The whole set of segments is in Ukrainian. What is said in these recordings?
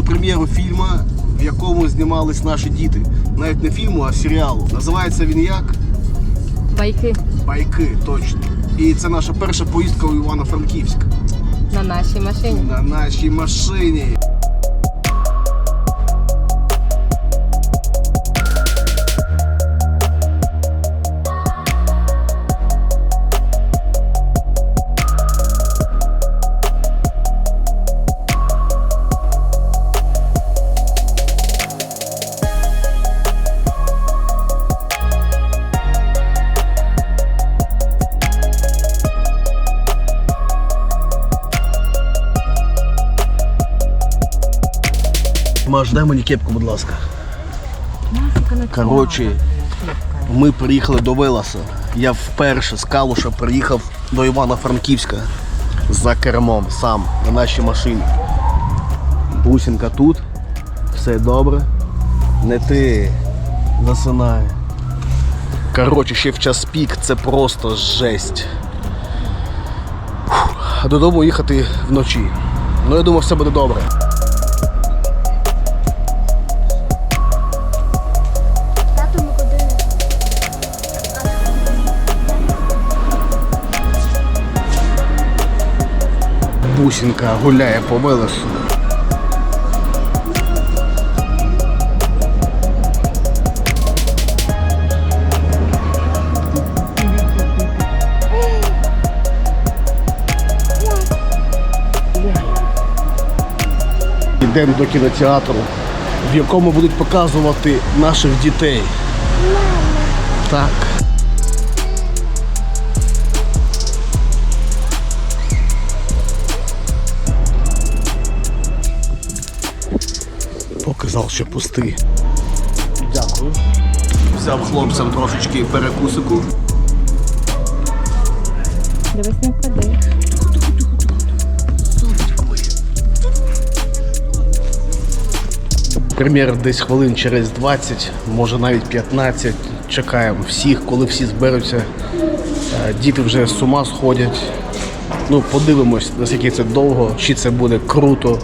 на прем'єру фільму, в якому знімались наші діти. Навіть не фільму, а серіалу. Називається він як? Байки Байки, точно. І це наша перша поїздка у Івано-Франківськ на нашій машині. на нашій машині. Маш, дай мені кепку, будь ласка. Коротше, ми приїхали до Веласа. Я вперше з Калуша приїхав до Івано-Франківська за кермом сам на нашій машині. Бусинка тут, все добре. Не ти засинай. Коротше, ще в час пік це просто жесть. А додому їхати вночі. Ну я думаю, все буде добре. Бусинка гуляє по Велесу. Йдемо до кінотеатру, в якому будуть показувати наших дітей. Так. Поки зал ще пустий. Дякую. Взяв хлопцям трошечки перекусику. Дивись, не впади. Прем'єр десь хвилин через 20, може навіть 15. Чекаємо всіх, коли всі зберуться. Е, Діти вже з ума сходять. Ну, подивимось, наскільки це довго, чи це буде круто.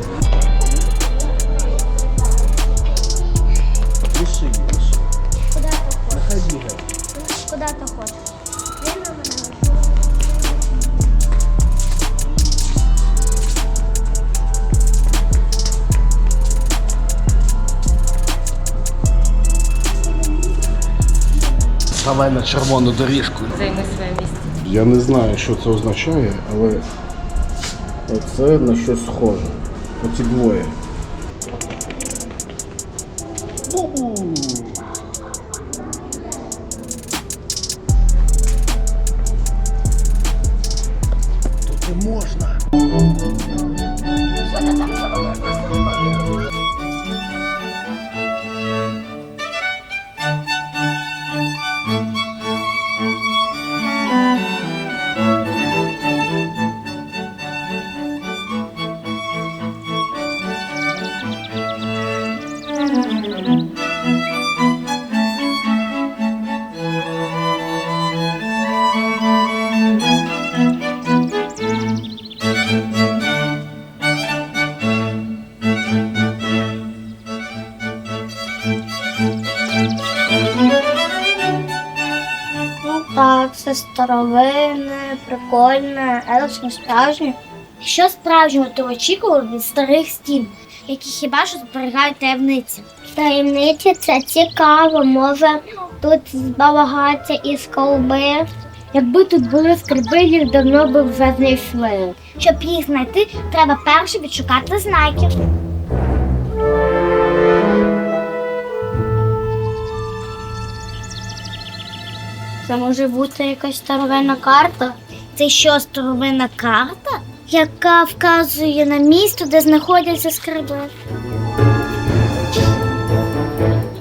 На червону доріжку. Займи своє місце. Я не знаю, що це означає, але це на щось схоже. Оці двоє. Тут Так, це старовинне, прикольне, але ж не справжнє. Що справжнього ти очікував від старих стін, які хіба що зберігають таємниці? Таємниці це цікаво, може тут збагаття із колби. Якби тут були скарби, їх давно би вже знайшли. Щоб їх знайти, треба перше відшукати знаків. Може бути якась старовинна карта. Це що, старовинна карта, яка вказує на місто, де знаходяться скарби.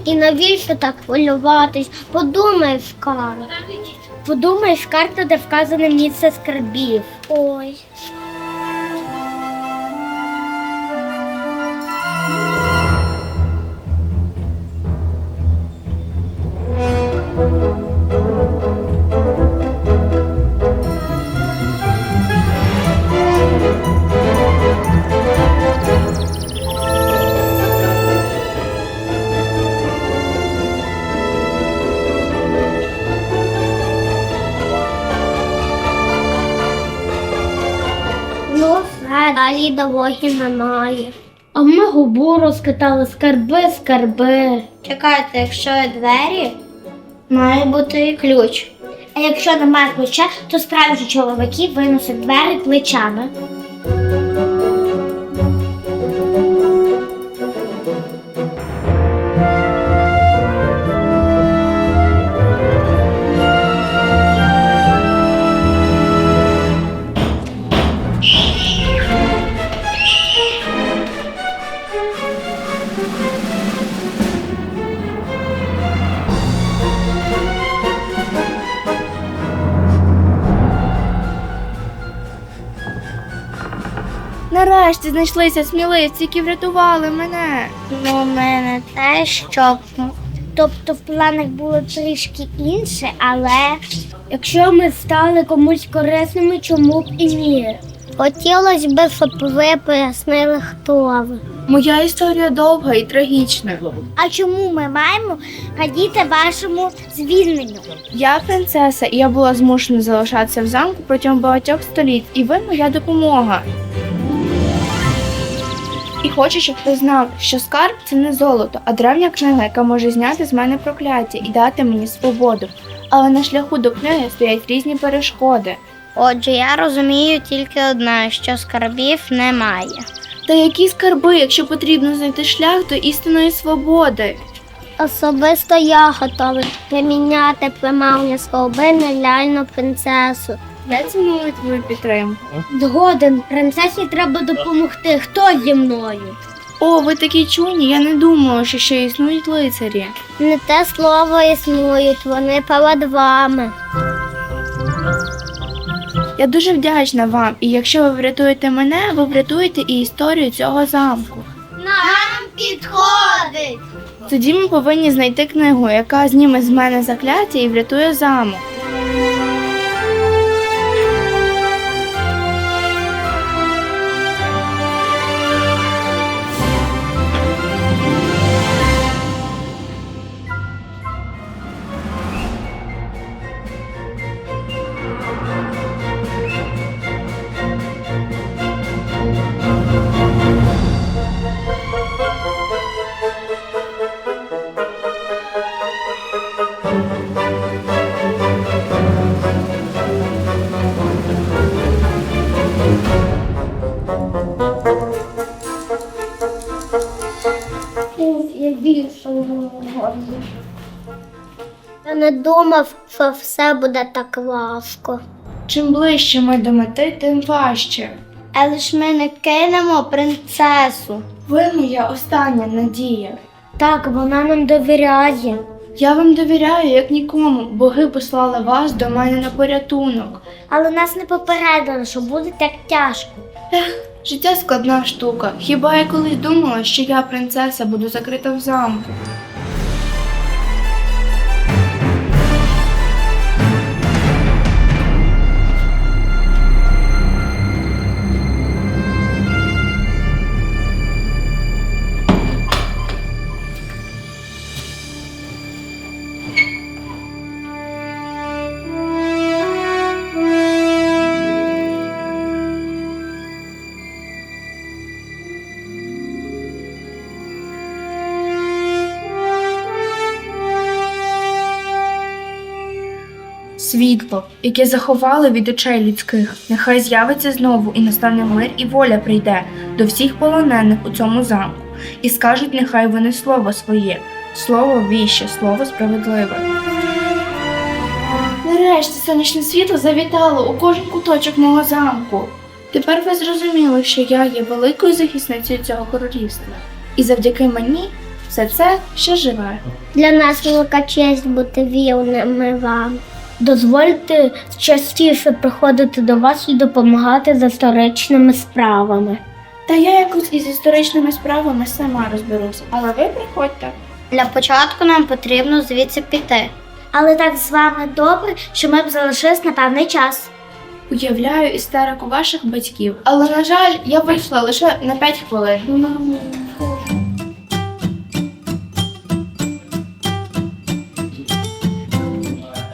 І навіщо так хвилюватись? Подумай, карта. Подумай, карта, де вказане місце скарбів. Ой. Далі дороги немає. А ми губу розкатали скарби, скарби. Чекайте, якщо є двері, має бути і ключ. А якщо немає ключа, то справжні чоловіки виносять двері плечами. Нарешті знайшлися сміливці, які врятували мене. Ну, у мене те, що. Тобто в планах було трішки інше, але якщо ми стали комусь корисними, чому б і ні? Хотілося б, щоб ви пояснили, хто ви. Моя історія довга і трагічна. А чому ми маємо радіти вашому звільненню? Я принцеса, і я була змушена залишатися в замку протягом багатьох століть, і ви моя допомога. І хочу, щоб ти знав, що скарб це не золото, а древня книга, яка може зняти з мене прокляття і дати мені свободу. Але на шляху до книги стоять різні перешкоди. Отже, я розумію тільки одне, що скарбів немає. Та які скарби, якщо потрібно знайти шлях до істинної свободи? Особисто я готовий приміняти примовні сколби на ляльну принцесу. Я ціную твою підтримку. Згоден, принцесі треба допомогти. Хто зі мною? О, ви такі чуйні, я не думала, що ще існують лицарі. Не те слово існують, вони перед вами. Я дуже вдячна вам, і якщо ви врятуєте мене, ви врятуєте і історію цього замку. Нам підходить. Тоді ми повинні знайти книгу, яка зніме з мене закляття і врятує замок. Не думав, що все буде так важко. Чим ближче ми до мети, тим важче. Але ж ми не кинемо принцесу. Ви моя остання надія. Так, вона нам довіряє. Я вам довіряю, як нікому. Боги послали вас до мене на порятунок. Але нас не попередили, що буде так тяжко. Життя складна штука. Хіба я колись думала, що я принцеса буду закрита в замку? Світло, яке заховали від очей людських, нехай з'явиться знову і настане мир і воля прийде до всіх полонених у цьому замку, і скажуть нехай вони слово своє, слово віще, слово справедливе. Нарешті сонячне світло завітало у кожен куточок мого замку. Тепер ви зрозуміли, що я є великою захисницею цього королівства, і завдяки мені все це ще живе. Для нас велика честь бути вірними вам. Дозвольте частіше приходити до вас і допомагати з історичними справами. Та я якось із історичними справами сама розберуся, але ви приходьте. Для початку нам потрібно звідси піти. Але так з вами добре, що ми б залишились на певний час. Уявляю істерику ваших батьків, але на жаль, я вийшла лише на 5 хвилин.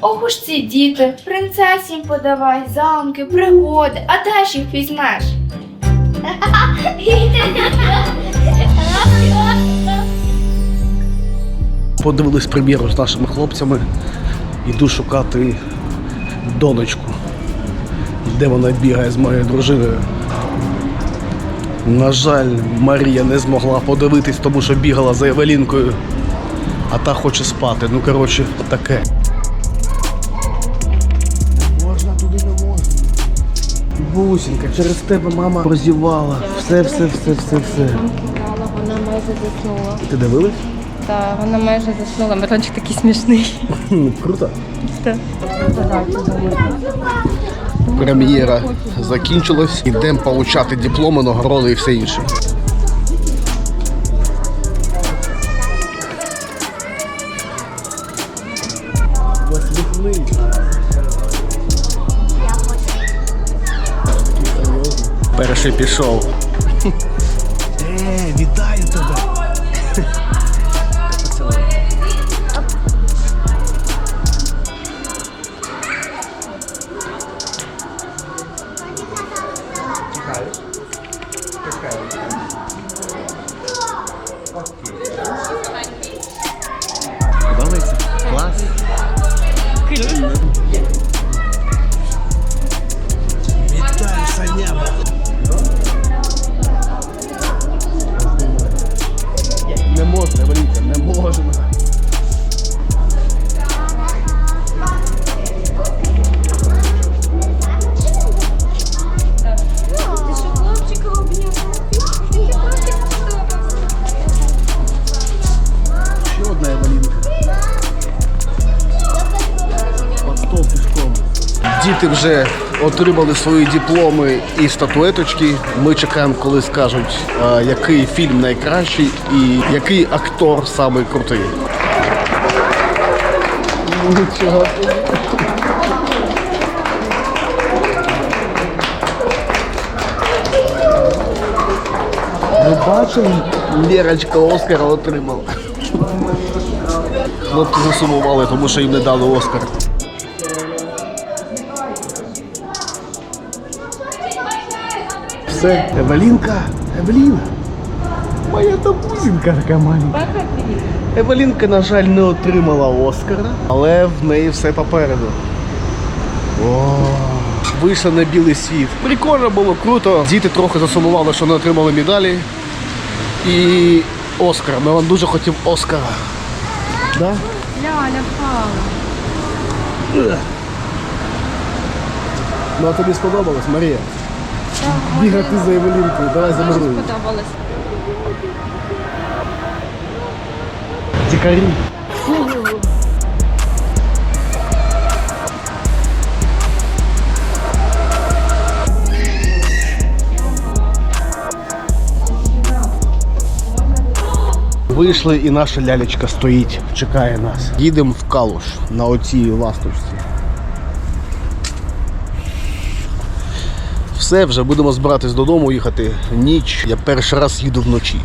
Ох уж ці діти, принцесі їм подавай, замки, пригоди, а де ж їх візьмеш? Подивились прем'єру з нашими хлопцями. Іду шукати донечку. Де вона бігає з моєю дружиною. На жаль, Марія не змогла подивитись, тому що бігала за Евелінкою, а та хоче спати. Ну, коротше, таке. Бусінка, через тебе мама прозівала. Все, все, все, все, все. Вона майже заснула. Ти дивилась? Так, вона майже заснула. Мирончик такий смішний. Круто. Так. Прем'єра закінчилась. Ідемо получати дипломи, нагороди і все інше. Перший пішов. Вже отримали свої дипломи і статуеточки. Ми чекаємо, коли скажуть, який фільм найкращий і який актор самий крутий. Нічого. Ми бачимо, Лерочка Оскара отримала. Хлопці засумували, тому що їм не дали Оскар. Все, Евелінка, Евеліна. Моя табузінка така маленька. Евелінка, на жаль, не отримала Оскара, але в неї все попереду. О, вийшла на білий світ. Прикольно було, круто. Діти трохи засумували, що не отримали медалі. І Оскар. Мелан дуже хотів Оскара. Да? Ляля впала. Ну а тобі сподобалось, Марія? Бігати за Евелінкою, давай замируй. Сподобалось. Дикарі. Вийшли і наша лялечка стоїть, чекає нас. Їдемо в Калуш на оцій ласточці. Все, вже будемо збиратись додому їхати. Ніч. Я перший раз їду вночі.